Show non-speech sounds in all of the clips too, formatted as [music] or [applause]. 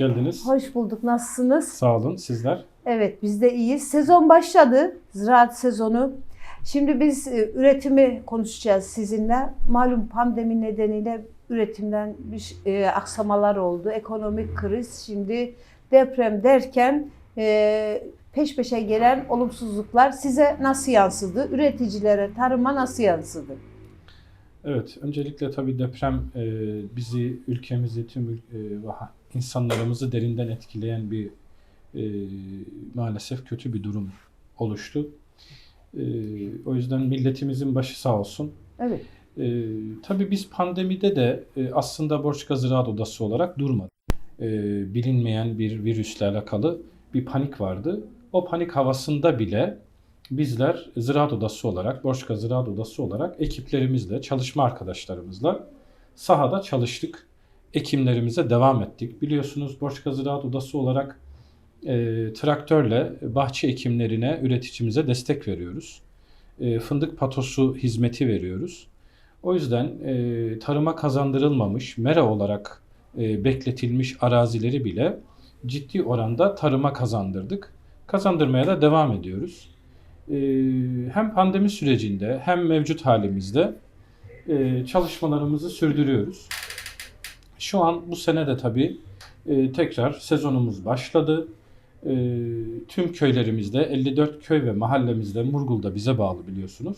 geldiniz. Hoş bulduk. Nasılsınız? Sağ olun. Sizler? Evet, biz de iyiyiz. Sezon başladı. Ziraat sezonu. Şimdi biz e, üretimi konuşacağız sizinle. Malum pandemi nedeniyle üretimden bir e, aksamalar oldu. Ekonomik kriz, şimdi deprem derken e, peş peşe gelen olumsuzluklar size nasıl yansıdı? Üreticilere, tarıma nasıl yansıdı? Evet, öncelikle tabii deprem e, bizi, ülkemizi, tüm e, insanlarımızı derinden etkileyen bir e, maalesef kötü bir durum oluştu. E, o yüzden milletimizin başı sağ olsun. Evet. E, tabii biz pandemide de e, aslında Borçka Ziraat Odası olarak durmadık. E, bilinmeyen bir virüsle alakalı bir panik vardı. O panik havasında bile bizler Ziraat Odası olarak, Borçka Ziraat Odası olarak ekiplerimizle, çalışma arkadaşlarımızla sahada çalıştık. Ekimlerimize devam ettik. Biliyorsunuz Borçka Ziraat Odası olarak e, traktörle bahçe ekimlerine üreticimize destek veriyoruz. E, fındık patosu hizmeti veriyoruz. O yüzden e, tarıma kazandırılmamış, mera olarak e, bekletilmiş arazileri bile ciddi oranda tarıma kazandırdık. Kazandırmaya da devam ediyoruz. E, hem pandemi sürecinde hem mevcut halimizde e, çalışmalarımızı sürdürüyoruz. Şu an bu sene de tabii e, tekrar sezonumuz başladı. E, tüm köylerimizde 54 köy ve mahallemizde Murgul'da bize bağlı biliyorsunuz.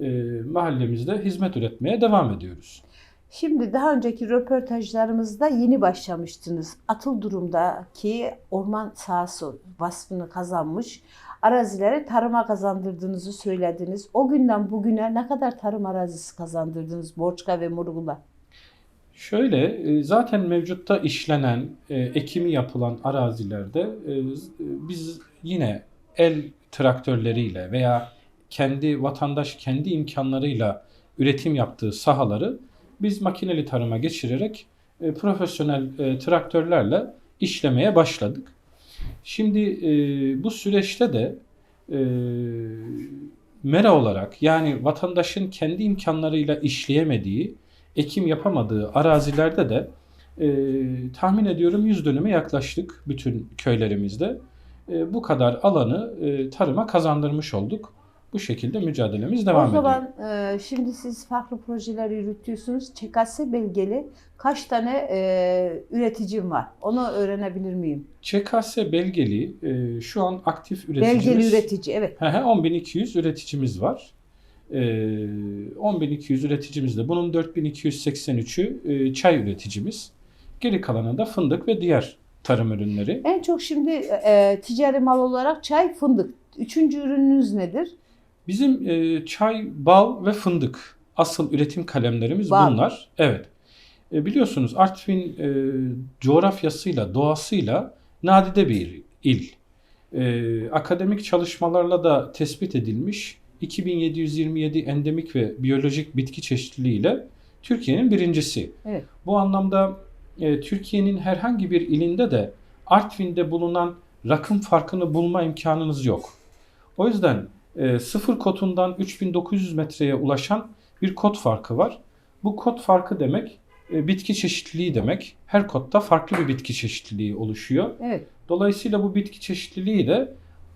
E, mahallemizde hizmet üretmeye devam ediyoruz. Şimdi daha önceki röportajlarımızda yeni başlamıştınız. Atıl durumdaki orman sahası vasfını kazanmış arazileri tarıma kazandırdığınızı söylediniz. O günden bugüne ne kadar tarım arazisi kazandırdınız Borçka ve Murgul'a? Şöyle e, zaten mevcutta işlenen, e, ekimi yapılan arazilerde e, biz yine el traktörleriyle veya kendi vatandaş kendi imkanlarıyla üretim yaptığı sahaları biz makineli tarıma geçirerek profesyonel traktörlerle işlemeye başladık. Şimdi bu süreçte de mera olarak yani vatandaşın kendi imkanlarıyla işleyemediği ekim yapamadığı arazilerde de e, tahmin ediyorum 100 dönüme yaklaştık bütün köylerimizde. E, bu kadar alanı e, tarıma kazandırmış olduk. Bu şekilde mücadelemiz devam o ediyor. zaman e, şimdi siz farklı projeler yürütüyorsunuz. ÇKS belgeli kaç tane e, üreticim var? Onu öğrenebilir miyim? ÇKS belgeli e, şu an aktif üreticimiz. Belgeli üretici evet. Hı hı, 10.200 üreticimiz var. Ee, 10.200 üreticimizde bunun 4.283'ü e, çay üreticimiz. Geri kalanı da fındık ve diğer tarım ürünleri. En çok şimdi e, ticari mal olarak çay, fındık. Üçüncü ürününüz nedir? Bizim e, çay, bal ve fındık asıl üretim kalemlerimiz Bal. bunlar. Evet. E, biliyorsunuz Artvin e, coğrafyasıyla, doğasıyla nadide bir il. E, akademik çalışmalarla da tespit edilmiş 2727 endemik ve biyolojik bitki çeşitliliğiyle Türkiye'nin birincisi. Evet. Bu anlamda e, Türkiye'nin herhangi bir ilinde de Artvin'de bulunan rakım farkını bulma imkanınız yok. O yüzden e, sıfır kotundan 3900 metreye ulaşan bir kot farkı var. Bu kot farkı demek e, bitki çeşitliliği demek. Her kotta farklı bir bitki çeşitliliği oluşuyor. Evet. Dolayısıyla bu bitki çeşitliliği de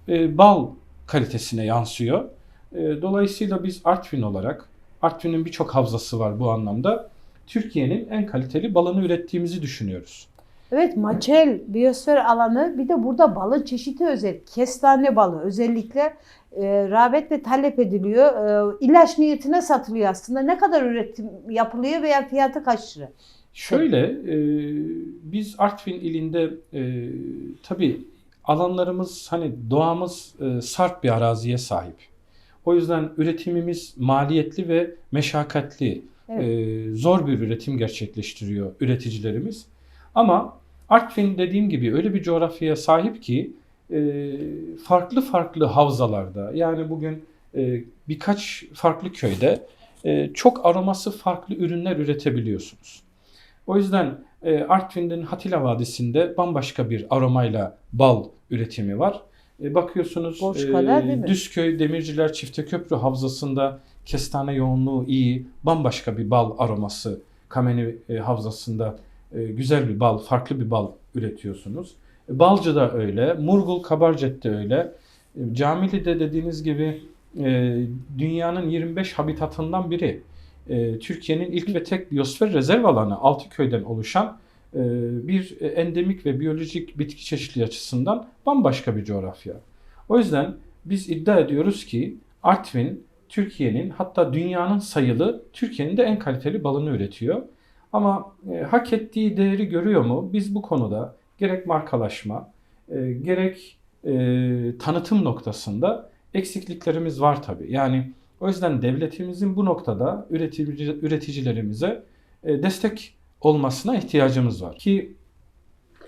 e, bal kalitesine yansıyor. E, dolayısıyla biz Artvin olarak, Artvin'in birçok havzası var bu anlamda. Türkiye'nin en kaliteli balını ürettiğimizi düşünüyoruz. Evet, Maçel biyosfer alanı bir de burada balın çeşidi özel. Kestane balı özellikle e, rağbetle talep ediliyor. E, ilaç niyetine satılıyor aslında. Ne kadar üretim yapılıyor veya fiyatı kaç lira? Şöyle, e, biz Artvin ilinde e, tabii alanlarımız hani doğamız e, sarp bir araziye sahip. O yüzden üretimimiz maliyetli ve meşakkatli, Evet. e, zor bir üretim gerçekleştiriyor üreticilerimiz. Ama Artvin dediğim gibi öyle bir coğrafyaya sahip ki e, farklı farklı havzalarda yani bugün e, birkaç farklı köyde e, çok aroması farklı ürünler üretebiliyorsunuz. O yüzden e, Artvin'in Hatila Vadisi'nde bambaşka bir aromayla bal üretimi var. E, bakıyorsunuz Borçka'da değil mi? Düzköy Demirciler Çifteköprü Havzası'nda kestane yoğunluğu iyi, bambaşka bir bal aroması Kameni e, Havzası'nda e, güzel bir bal, farklı bir bal üretiyorsunuz. Balcı da öyle, Murgul Kabarcet de öyle. E, Camili'de dediğiniz gibi e, dünyanın 25 habitatından biri. E, Türkiye'nin ilk ve tek biyosfer rezerv alanı Altıköy'den oluşan e, bir endemik ve biyolojik bitki çeşitliliği açısından bambaşka bir coğrafya. O yüzden biz iddia ediyoruz ki Artvin Türkiye'nin hatta dünyanın sayılı Türkiye'nin de en kaliteli balını üretiyor. Ama e, hak ettiği değeri görüyor mu? Biz bu konuda gerek markalaşma, e, gerek e, tanıtım noktasında eksikliklerimiz var tabii. Yani o yüzden devletimizin bu noktada üretici, üreticilerimize e, destek olmasına ihtiyacımız var. Ki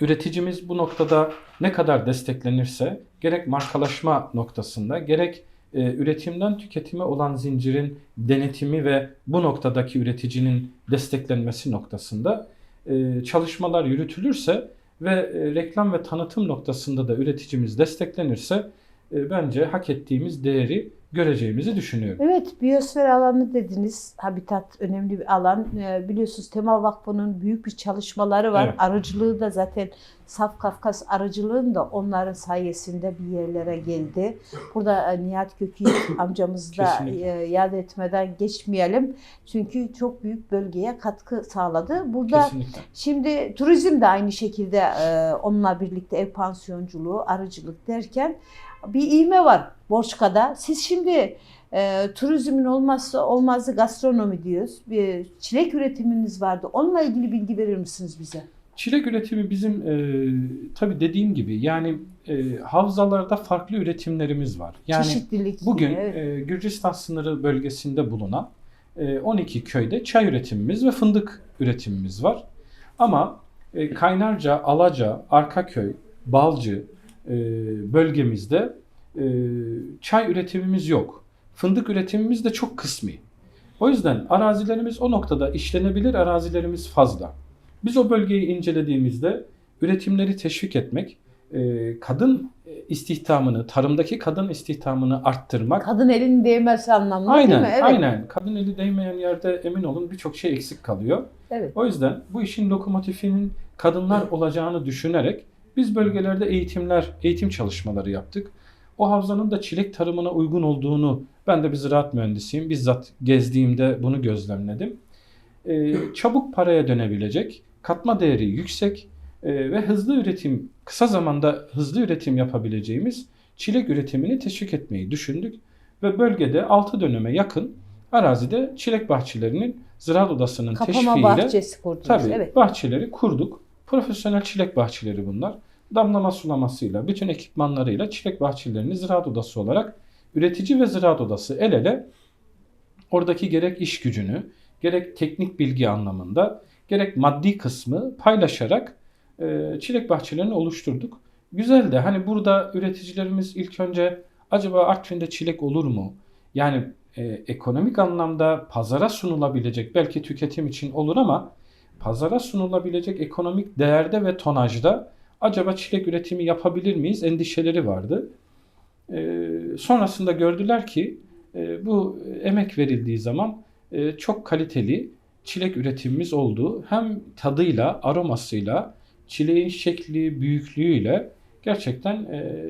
üreticimiz bu noktada ne kadar desteklenirse gerek markalaşma noktasında gerek e, üretimden tüketime olan zincirin denetimi ve bu noktadaki üreticinin desteklenmesi noktasında e, çalışmalar yürütülürse ve e, reklam ve tanıtım noktasında da üreticimiz desteklenirse e, bence hak ettiğimiz değeri göreceğimizi düşünüyorum. Evet, biyosfer alanı dediniz. Habitat önemli bir alan. Ee, biliyorsunuz Tema Vakfı'nın büyük bir çalışmaları var. Evet. Arıcılığı da zaten Saf Kafkas arıcılığın da onların sayesinde bir yerlere geldi. Burada e, Nihat Gökyiğit [coughs] amcamızı da e, yad etmeden geçmeyelim. Çünkü çok büyük bölgeye katkı sağladı. Burada Kesinlikle. Şimdi turizm de aynı şekilde e, onunla birlikte ev pansiyonculuğu, arıcılık derken bir ivme var Borçka'da. Siz şimdi e, turizmin olmazsa olmazı gastronomi diyoruz. Bir çilek üretiminiz vardı. Onunla ilgili bilgi verir misiniz bize? Çilek üretimi bizim e, tabii dediğim gibi yani e, havzalarda farklı üretimlerimiz var. Yani Çeşitlilik. bugün evet. e, Gürcistan sınırı bölgesinde bulunan e, 12 köyde çay üretimimiz ve fındık üretimimiz var. Ama e, Kaynarca, Alaca, Arkaköy, Balcı bölgemizde e, çay üretimimiz yok. Fındık üretimimiz de çok kısmi. O yüzden arazilerimiz o noktada işlenebilir arazilerimiz fazla. Biz o bölgeyi incelediğimizde üretimleri teşvik etmek, e, kadın istihdamını, tarımdaki kadın istihdamını arttırmak. Kadın elinin değmesi anlamında değil Aynen, mi? Evet. aynen. Kadın eli değmeyen yerde emin olun birçok şey eksik kalıyor. Evet. O yüzden bu işin lokomotifinin kadınlar olacağını düşünerek biz bölgelerde eğitimler, eğitim çalışmaları yaptık. O havzanın da çilek tarımına uygun olduğunu, ben de bir ziraat mühendisiyim, bizzat gezdiğimde bunu gözlemledim. Ee, çabuk paraya dönebilecek, katma değeri yüksek e, ve hızlı üretim, kısa zamanda hızlı üretim yapabileceğimiz çilek üretimini teşvik etmeyi düşündük. Ve bölgede 6 döneme yakın arazide çilek bahçelerinin ziraat odasının Kapama teşviğiyle bahçesi kurdunuz. Tabii Evet. bahçeleri kurduk. Profesyonel çilek bahçeleri bunlar. Damlama sulamasıyla, bütün ekipmanlarıyla çilek bahçelerini ziraat odası olarak üretici ve ziraat odası el ele oradaki gerek iş gücünü, gerek teknik bilgi anlamında, gerek maddi kısmı paylaşarak e, çilek bahçelerini oluşturduk. Güzel de hani burada üreticilerimiz ilk önce acaba Artvin'de çilek olur mu? Yani e, ekonomik anlamda pazara sunulabilecek belki tüketim için olur ama pazara sunulabilecek ekonomik değerde ve tonajda acaba çilek üretimi yapabilir miyiz endişeleri vardı. E, sonrasında gördüler ki e, bu emek verildiği zaman e, çok kaliteli çilek üretimimiz oldu. Hem tadıyla, aromasıyla, çileğin şekli, büyüklüğüyle gerçekten e,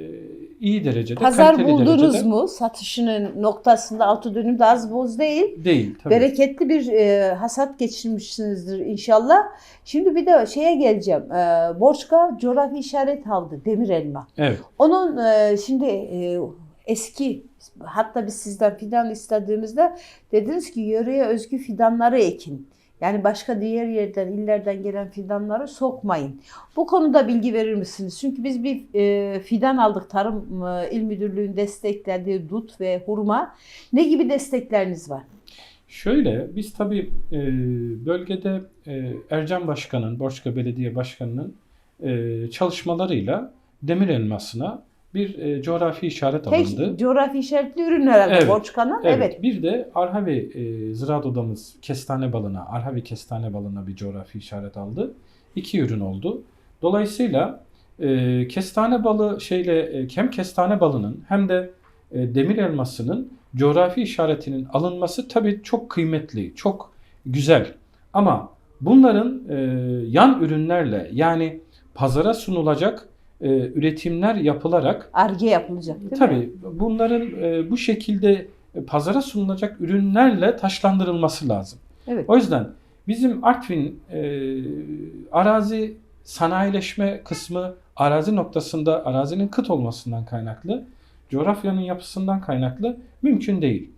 iyi derecede, Pazar buldunuz derecede mu? Satışının noktasında altı dönüm de az boz değil. değil. Tabii. Bereketli bir e, hasat geçirmişsinizdir inşallah. Şimdi bir de şeye geleceğim. E, Borçka coğrafi işaret aldı. Demir elma. Evet. Onun e, şimdi e, eski hatta biz sizden fidan istediğimizde dediniz ki yöreye özgü fidanları ekin. Yani başka diğer yerden, illerden gelen fidanları sokmayın. Bu konuda bilgi verir misiniz? Çünkü biz bir e, fidan aldık Tarım e, İl Müdürlüğü'nün desteklediği dut ve hurma. Ne gibi destekleriniz var? Şöyle biz tabii e, bölgede e, Ercan Başkan'ın, Borçka Belediye Başkanı'nın e, çalışmalarıyla demir elmasına bir e, coğrafi işaret Tek alındı. coğrafi işaretli ürün herhalde Evet, Borçka'nın. Evet. Evet. Bir de Arhavi e, ziraat odamız kestane balına, Arhavi kestane balına bir coğrafi işaret aldı. İki ürün oldu. Dolayısıyla e, kestane balı şeyle e, hem kestane balının hem de e, demir elmasının coğrafi işaretinin alınması tabii çok kıymetli, çok güzel. Ama bunların e, yan ürünlerle yani pazara sunulacak e, üretimler yapılarak Arge yapılacak değil mi? tabii bunların e, bu şekilde pazara sunulacak ürünlerle taşlandırılması lazım. Evet. O yüzden bizim Artvin e, arazi sanayileşme kısmı arazi noktasında arazinin kıt olmasından kaynaklı, coğrafyanın yapısından kaynaklı mümkün değil.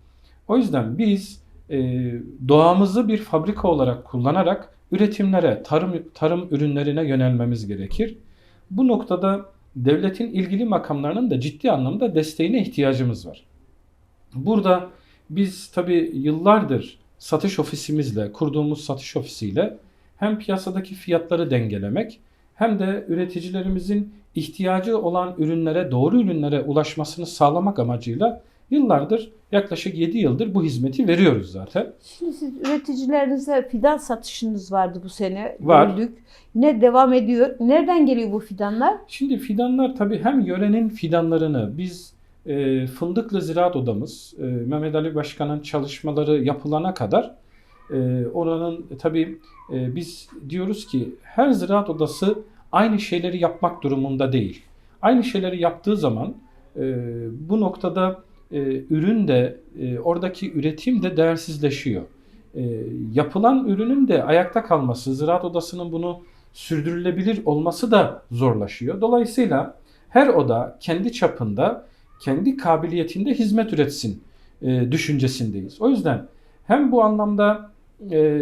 O yüzden biz e, doğamızı bir fabrika olarak kullanarak üretimlere, tarım tarım ürünlerine yönelmemiz gerekir. Bu noktada devletin ilgili makamlarının da ciddi anlamda desteğine ihtiyacımız var. Burada biz tabii yıllardır satış ofisimizle, kurduğumuz satış ofisiyle hem piyasadaki fiyatları dengelemek hem de üreticilerimizin ihtiyacı olan ürünlere, doğru ürünlere ulaşmasını sağlamak amacıyla yıllardır, yaklaşık 7 yıldır bu hizmeti veriyoruz zaten. Şimdi siz üreticilerinize fidan satışınız vardı bu sene. Var. Gördük. Yine devam ediyor. Nereden geliyor bu fidanlar? Şimdi fidanlar tabii hem yörenin fidanlarını biz e, Fındıklı Ziraat Odamız, e, Mehmet Ali Başkan'ın çalışmaları yapılana kadar e, oranın e, tabii e, biz diyoruz ki her ziraat odası aynı şeyleri yapmak durumunda değil. Aynı şeyleri yaptığı zaman e, bu noktada e, ürün de e, oradaki üretim de değersizleşiyor. E, yapılan ürünün de ayakta kalması, ziraat odasının bunu sürdürülebilir olması da zorlaşıyor. Dolayısıyla her oda kendi çapında, kendi kabiliyetinde hizmet üretsin e, düşüncesindeyiz. O yüzden hem bu anlamda e,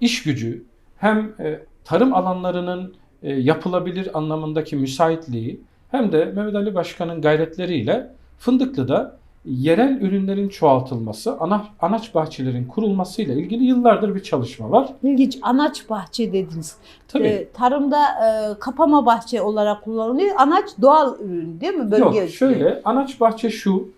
iş gücü hem e, tarım alanlarının e, yapılabilir anlamındaki müsaitliği hem de Mehmet Ali Başkan'ın gayretleriyle Fındıklı'da yerel ürünlerin çoğaltılması, ana, anaç bahçelerin kurulmasıyla ilgili yıllardır bir çalışma var. İlginç anaç bahçe dediniz. Tabii. Ee, tarımda e, kapama bahçe olarak kullanılıyor. Anaç doğal ürün değil mi? Bölge Yok özgü. şöyle anaç bahçe şu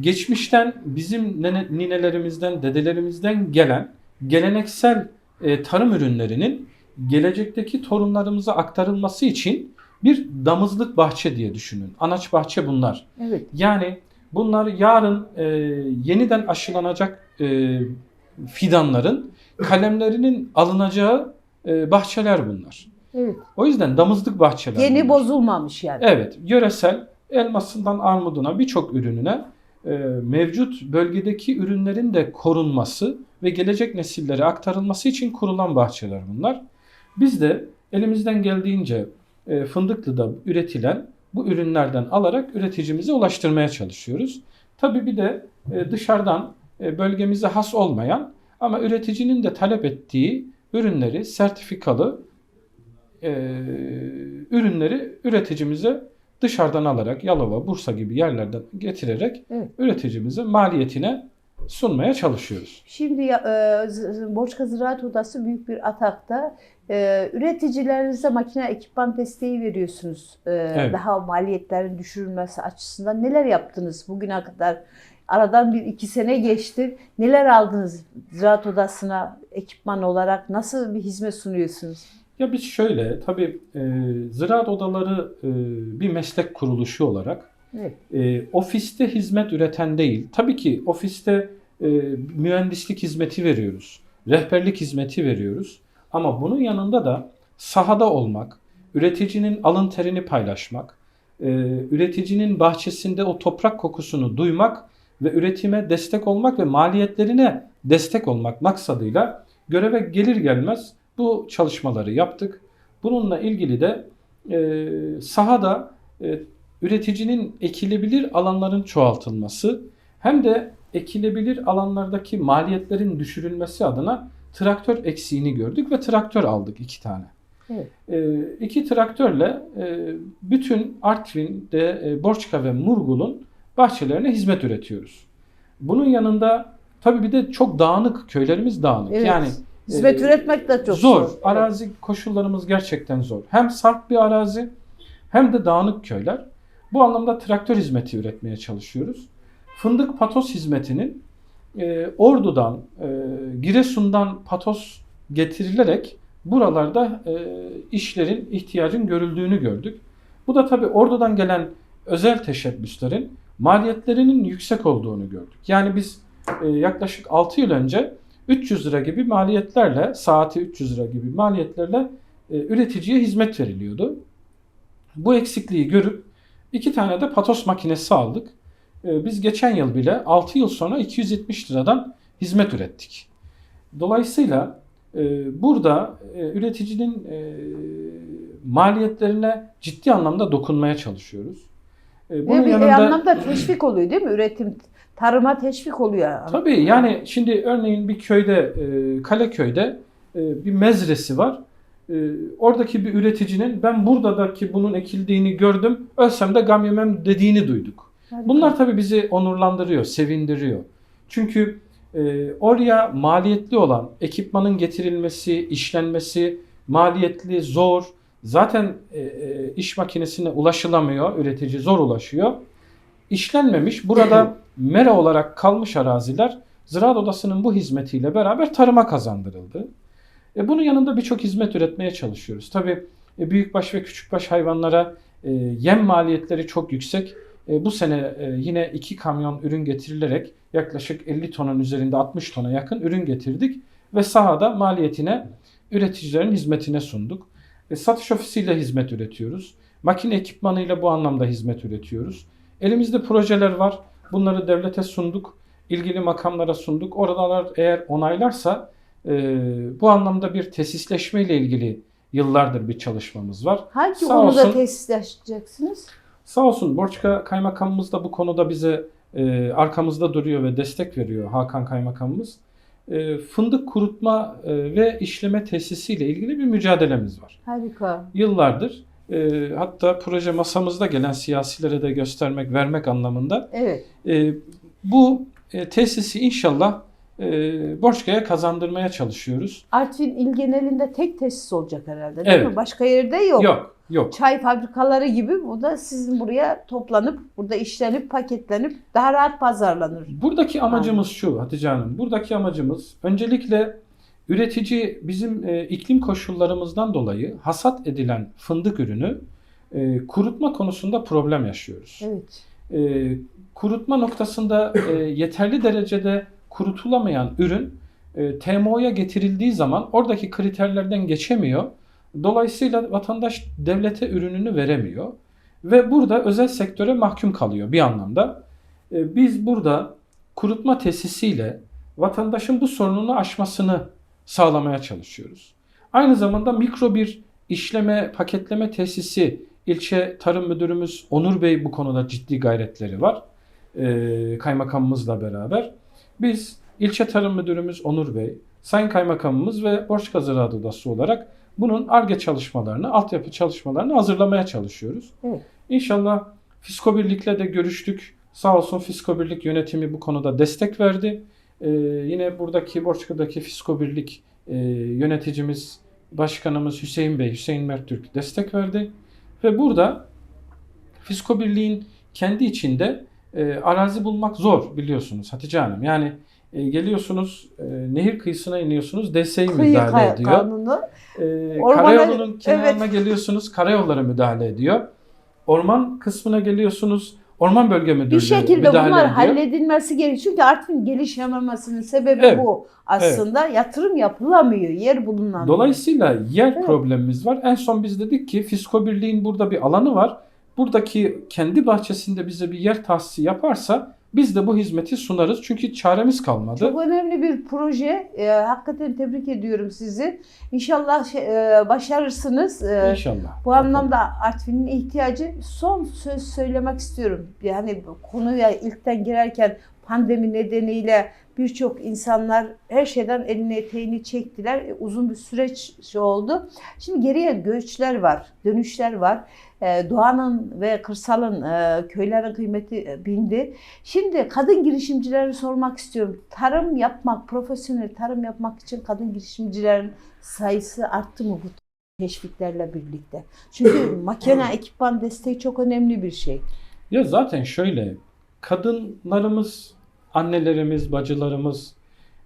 geçmişten bizim nene, ninelerimizden dedelerimizden gelen geleneksel e, tarım ürünlerinin gelecekteki torunlarımıza aktarılması için bir damızlık bahçe diye düşünün. Anaç bahçe bunlar. Evet. Yani bunlar yarın e, yeniden aşılanacak e, fidanların kalemlerinin alınacağı e, bahçeler bunlar. Evet. O yüzden damızlık bahçeler Yeni bunlar. bozulmamış yani. Evet, yöresel elmasından armuduna birçok ürününe e, mevcut bölgedeki ürünlerin de korunması ve gelecek nesillere aktarılması için kurulan bahçeler bunlar. Biz de elimizden geldiğince Fındıklı'da üretilen bu ürünlerden alarak üreticimize ulaştırmaya çalışıyoruz. Tabii bir de e, dışarıdan e, bölgemize has olmayan ama üreticinin de talep ettiği ürünleri sertifikalı e, ürünleri üreticimize dışarıdan alarak Yalova, Bursa gibi yerlerden getirerek Evet. üreticimize maliyetine sunmaya çalışıyoruz. Şimdi e, Borçka Ziraat Odası büyük bir atakta. E, üreticilerinize makine ekipman desteği veriyorsunuz. E, Evet. Daha maliyetlerin düşürülmesi açısından neler yaptınız bugüne kadar? Aradan bir iki sene geçti. Neler aldınız Ziraat Odası'na ekipman olarak? Nasıl bir hizmet sunuyorsunuz? Ya biz şöyle tabii e, ziraat odaları e, bir meslek kuruluşu olarak Evet. e, ofiste hizmet üreten değil. Tabii ki ofiste e, mühendislik hizmeti veriyoruz. Rehberlik hizmeti veriyoruz. Ama bunun yanında da sahada olmak, üreticinin alın terini paylaşmak, e, üreticinin bahçesinde o toprak kokusunu duymak ve üretime destek olmak ve maliyetlerine destek olmak maksadıyla göreve gelir gelmez bu çalışmaları yaptık. Bununla ilgili de e, sahada e, üreticinin ekilebilir alanların çoğaltılması hem de ekilebilir alanlardaki maliyetlerin düşürülmesi adına traktör eksiğini gördük ve traktör aldık iki tane. Evet. E, iki traktörle e, bütün Artvin'de e, Borçka ve Murgul'un bahçelerine hizmet üretiyoruz. Bunun yanında tabii bir de çok dağınık, köylerimiz dağınık. Evet. Yani Hizmet e, üretmek de çok zor. zor. Arazi koşullarımız gerçekten zor. Hem sarp bir arazi hem de dağınık köyler. Bu anlamda traktör hizmeti üretmeye çalışıyoruz. Fındık patos hizmetinin e, Ordu'dan, e, Giresun'dan patos getirilerek buralarda e, işlerin ihtiyacın görüldüğünü gördük. Bu da tabii Ordu'dan gelen özel teşebbüslerin maliyetlerinin yüksek olduğunu gördük. Yani biz e, yaklaşık 6 yıl önce 300 lira gibi maliyetlerle, saati 300 lira gibi maliyetlerle e, üreticiye hizmet veriliyordu. Bu eksikliği görüp iki tane de patos makinesi aldık. E, biz geçen yıl bile 6 yıl sonra 270 liradan hizmet ürettik. Dolayısıyla e, burada e, üreticinin e, maliyetlerine ciddi anlamda dokunmaya çalışıyoruz. Ve bir anlamda teşvik oluyor değil mi? Üretim tarıma teşvik oluyor. Tabii yani şimdi örneğin bir köyde, Kaleköy'de bir mezresi var. Oradaki bir üreticinin ben buradaki bunun ekildiğini gördüm, ölsem de gam yemem dediğini duyduk. Bunlar tabii bizi onurlandırıyor, sevindiriyor. Çünkü e, oraya maliyetli olan ekipmanın getirilmesi, işlenmesi maliyetli, zor. Zaten e, e, iş makinesine ulaşılamıyor, üretici zor ulaşıyor. İşlenmemiş, burada [laughs] mera olarak kalmış araziler Ziraat Odası'nın bu hizmetiyle beraber tarıma kazandırıldı. E, bunun yanında birçok hizmet üretmeye çalışıyoruz. Tabii e, büyükbaş ve küçükbaş hayvanlara e, yem maliyetleri çok yüksek. E, bu sene e, yine iki kamyon ürün getirilerek yaklaşık 50 tonun üzerinde 60 tona yakın ürün getirdik ve sahada maliyetine üreticilerin hizmetine sunduk. E, satış ofisiyle hizmet üretiyoruz. Makine ekipmanıyla bu anlamda hizmet üretiyoruz. Elimizde projeler var. Bunları devlete sunduk. ilgili makamlara sunduk. Oralar eğer onaylarsa bu anlamda bir tesisleşme ile ilgili yıllardır bir çalışmamız var. Hangi Sağ konuda olsun. tesisleşeceksiniz? Sağ olsun Borçka Kaymakamımız da bu konuda bize e, arkamızda duruyor ve destek veriyor Hakan Kaymakamımız. E, fındık kurutma e, ve işleme tesisiyle ilgili bir mücadelemiz var. Harika. Yıllardır e, hatta proje masamızda gelen siyasilere de göstermek, vermek anlamında Evet. e, bu e, tesisi inşallah e, Borçka'ya kazandırmaya çalışıyoruz. Artvin il genelinde tek tesis olacak herhalde değil Evet. mi? Başka yerde yok. Yok, yok. Çay fabrikaları gibi bu da sizin buraya toplanıp, burada işlenip, paketlenip daha rahat pazarlanır. Buradaki amacımız şu Hatice Hanım. Buradaki amacımız öncelikle üretici bizim e, iklim koşullarımızdan dolayı hasat edilen fındık ürünü e, kurutma konusunda problem yaşıyoruz. Evet. E, kurutma noktasında e, yeterli derecede kurutulamayan ürün e, TMO'ya getirildiği zaman oradaki kriterlerden geçemiyor. Dolayısıyla vatandaş devlete ürününü veremiyor ve burada özel sektöre mahkum kalıyor bir anlamda. E, biz burada kurutma tesisiyle vatandaşın bu sorununu aşmasını sağlamaya çalışıyoruz. Aynı zamanda mikro bir işleme, paketleme tesisi ilçe tarım müdürümüz Onur Bey bu konuda ciddi gayretleri var. E, kaymakamımızla beraber. Biz ilçe tarım müdürümüz Onur Bey, sayın kaymakamımız ve Borçka Ziraat Odası olarak bunun ARGE çalışmalarını, altyapı çalışmalarını hazırlamaya çalışıyoruz. Evet. İnşallah Fisko Birlik'le de görüştük. Sağ olsun Fisko Birlik yönetimi bu konuda destek verdi. Ee, yine buradaki Borçka'daki Fisko Birlik e, yöneticimiz, başkanımız Hüseyin Bey, Hüseyin Merttürk destek verdi. Ve burada Fisko Birliği'nin kendi içinde e, arazi bulmak zor biliyorsunuz Hatice Hanım. Yani e, geliyorsunuz e, nehir kıyısına iniyorsunuz Kıyı müdahale kay- ediyor. kanunu. E, Ormana- karayolunun kenarına geliyorsunuz karayolları müdahale ediyor. Orman kısmına geliyorsunuz orman bölge müdürlüğü Bir şekilde bunlar ediyor. halledilmesi gerekiyor. Çünkü Artvin gelişememesinin sebebi Evet, bu. Aslında yatırım yapılamıyor. Yer bulunamıyor. Dolayısıyla yer Evet. problemimiz var. En son biz dedik ki Fisko Birliği'nin burada bir alanı var. Buradaki kendi bahçesinde bize bir yer tahsisi yaparsa biz de bu hizmeti sunarız. Çünkü çaremiz kalmadı. Çok önemli bir proje. Ee, hakikaten tebrik ediyorum sizi. İnşallah şey, e, başarırsınız. Ee, İnşallah. bu anlamda Artvin'in ihtiyacı son söz söylemek istiyorum. Yani konuya ilkten girerken pandemi nedeniyle birçok insanlar her şeyden elini eteğini çektiler. E, Uzun bir süreç şey oldu. Şimdi geriye göçler var, dönüşler var. E, doğanın ve kırsalın, e, köylerin kıymeti e, bindi. Şimdi kadın girişimcileri sormak istiyorum. Tarım yapmak, profesyonel tarım yapmak için kadın girişimcilerin sayısı arttı mı bu teşviklerle birlikte? Çünkü [coughs] makine, ekipman desteği çok önemli bir şey. Ya zaten şöyle kadınlarımız, annelerimiz, bacılarımız,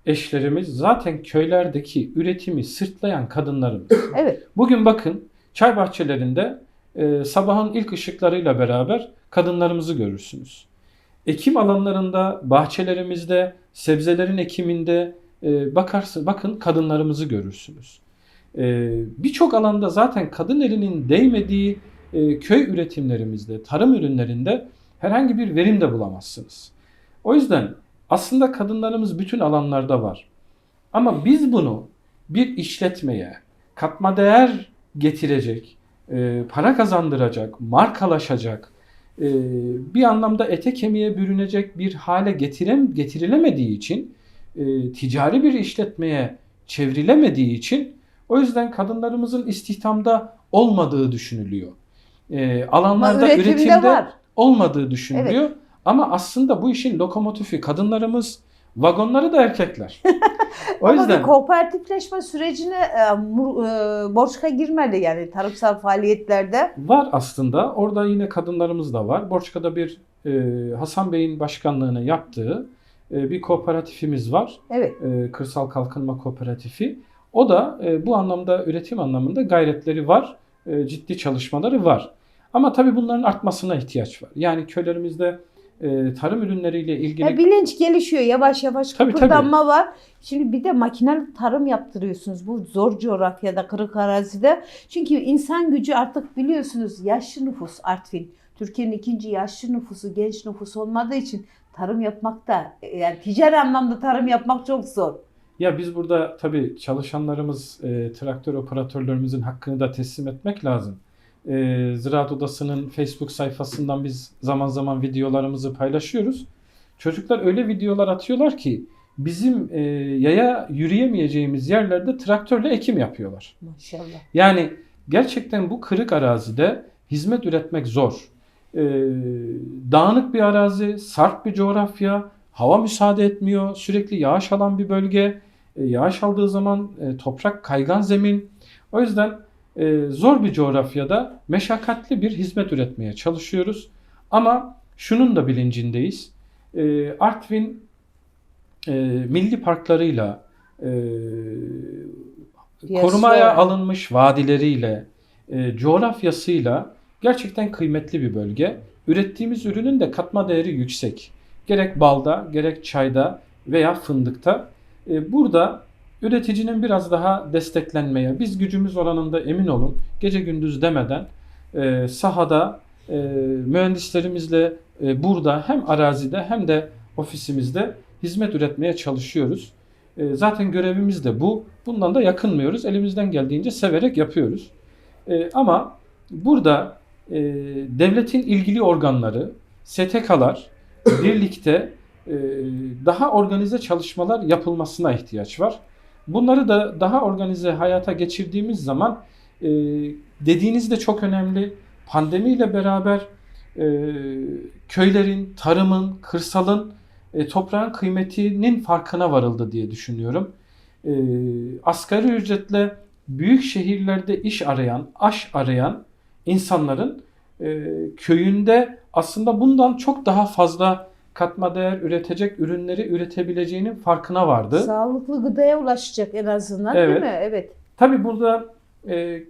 eşlerimiz zaten köylerdeki üretimi sırtlayan kadınlarımız. [clears throat] Evet, Bugün bakın çay bahçelerinde e, sabahın ilk ışıklarıyla beraber kadınlarımızı görürsünüz. Ekim alanlarında, bahçelerimizde, sebzelerin ekiminde e, bakarsın, bakın kadınlarımızı görürsünüz. E, Birçok alanda zaten kadın elinin değmediği e, köy üretimlerimizde, tarım ürünlerinde herhangi bir verim de bulamazsınız. O yüzden aslında kadınlarımız bütün alanlarda var. Ama biz bunu bir işletmeye katma değer getirecek, e, para kazandıracak, markalaşacak, e, bir anlamda ete kemiğe bürünecek bir hale getirem, getirilemediği için, e, ticari bir işletmeye çevrilemediği için o yüzden kadınlarımızın istihdamda olmadığı düşünülüyor. Ama alanlarda üretimde üretimde var. olmadığı düşünülüyor. Ama aslında bu işin lokomotifi kadınlarımız, vagonları da erkekler. [laughs] o Ama yüzden bir kooperatifleşme sürecine e, mur- e, Borçka girmedi yani tarımsal faaliyetlerde. var aslında. Orada yine kadınlarımız da var. Borçka'da bir e, Hasan Bey'in başkanlığını yaptığı e, bir kooperatifimiz var. Evet. E, Kırsal Kalkınma Kooperatifi. O da e, bu anlamda üretim anlamında gayretleri var. E, ciddi çalışmaları var. Ama tabii bunların artmasına ihtiyaç var. Yani köylerimizde e, tarım ürünleriyle ilgili Ya bilinç gelişiyor yavaş yavaş Tabii, kıpırdanma var. Şimdi bir de makinalı tarım yaptırıyorsunuz bu zor coğrafyada kırık arazide. Çünkü insan gücü artık biliyorsunuz yaşlı nüfus Artvin. Türkiye'nin ikinci yaşlı nüfusu genç nüfus olmadığı için tarım yapmak da yani ticari anlamda tarım yapmak çok zor. Ya biz burada tabii çalışanlarımız, e, traktör operatörlerimizin hakkını da teslim etmek lazım. E, Ziraat Odası'nın Facebook sayfasından biz zaman zaman videolarımızı paylaşıyoruz. Çocuklar öyle videolar atıyorlar ki bizim e, yaya yürüyemeyeceğimiz yerlerde traktörle ekim yapıyorlar. Maşallah. Yani gerçekten bu kırık arazide hizmet üretmek zor. Ee, dağınık bir arazi, sarp bir coğrafya, hava müsaade etmiyor, sürekli yağış alan bir bölge. E, yağış aldığı zaman e, toprak kaygan zemin. O yüzden e, zor bir coğrafyada meşakkatli bir hizmet üretmeye çalışıyoruz. Ama şunun da bilincindeyiz. E, Artvin e, milli parklarıyla, e, Piyasa- korumaya alınmış vadileriyle, e, coğrafyasıyla gerçekten kıymetli bir bölge. Ürettiğimiz ürünün de katma değeri yüksek. Gerek balda, gerek çayda veya fındıkta. E, burada üreticinin biraz daha desteklenmeye, biz gücümüz oranında emin olun, gece gündüz demeden e, sahada e, mühendislerimizle e, burada hem arazide hem de ofisimizde hizmet üretmeye çalışıyoruz. E, zaten görevimiz de bu. Bundan da yakınmıyoruz. Elimizden geldiğince severek yapıyoruz. E, ama burada e, devletin ilgili organları, STK'lar birlikte e, daha organize çalışmalar yapılmasına ihtiyaç var. Bunları da daha organize hayata geçirdiğimiz zaman e, dediğiniz de çok önemli. Pandemiyle beraber e, köylerin, tarımın, kırsalın, e, toprağın kıymetinin farkına varıldı diye düşünüyorum. E, asgari ücretle büyük şehirlerde iş arayan, aş arayan insanların e, köyünde aslında bundan çok daha fazla katma değer üretecek ürünleri üretebileceğinin farkına vardı. Sağlıklı gıdaya ulaşacak en azından Evet. değil mi? Evet. Tabii burada e,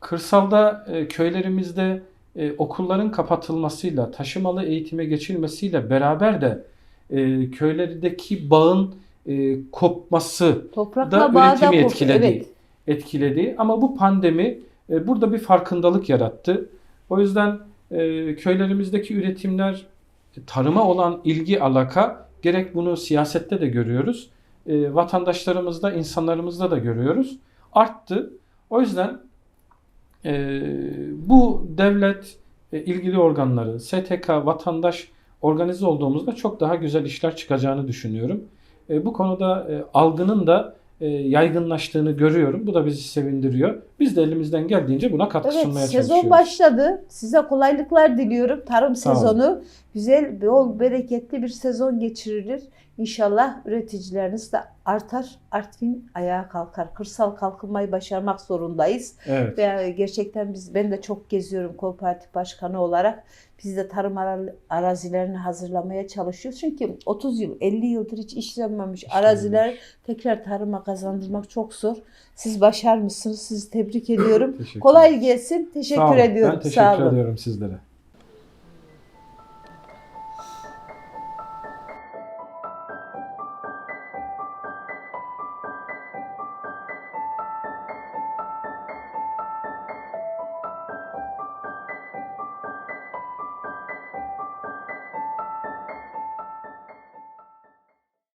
kırsalda e, köylerimizde e, okulların kapatılmasıyla, taşımalı eğitime geçilmesiyle beraber de e, köylerdeki bağın e, kopması Toprakla da üretimi etkiledi. Evet. etkiledi. Ama bu pandemi e, burada bir farkındalık yarattı. O yüzden e, köylerimizdeki üretimler tarıma olan ilgi alaka gerek bunu siyasette de görüyoruz. E, vatandaşlarımızda, insanlarımızda da görüyoruz. Arttı. O yüzden e, bu devlet e, ilgili organları, STK, vatandaş organize olduğumuzda çok daha güzel işler çıkacağını düşünüyorum. E, bu konuda e, algının da yaygınlaştığını görüyorum. Bu da bizi sevindiriyor. Biz de elimizden geldiğince buna katkı Evet, sunmaya sezon çalışıyoruz. başladı. Size kolaylıklar diliyorum. Tarım Sağ olun. sezonu güzel, bol, bereketli bir sezon geçirilir. İnşallah üreticileriniz de artar. Artvin ayağa kalkar. Kırsal kalkınmayı başarmak zorundayız. Evet. Ve gerçekten biz ben de çok geziyorum kooperatif başkanı olarak. Biz de tarım ara- arazilerini hazırlamaya çalışıyoruz. Çünkü 30 yıl, 50 yıldır hiç işlenmemiş araziler tekrar tarıma kazandırmak çok zor. Siz başarmışsınız. Sizi tebrik ediyorum. Kolay gelsin. Teşekkür Sağ olun. ediyorum. Ben teşekkür Sağ olun. ediyorum sizlere.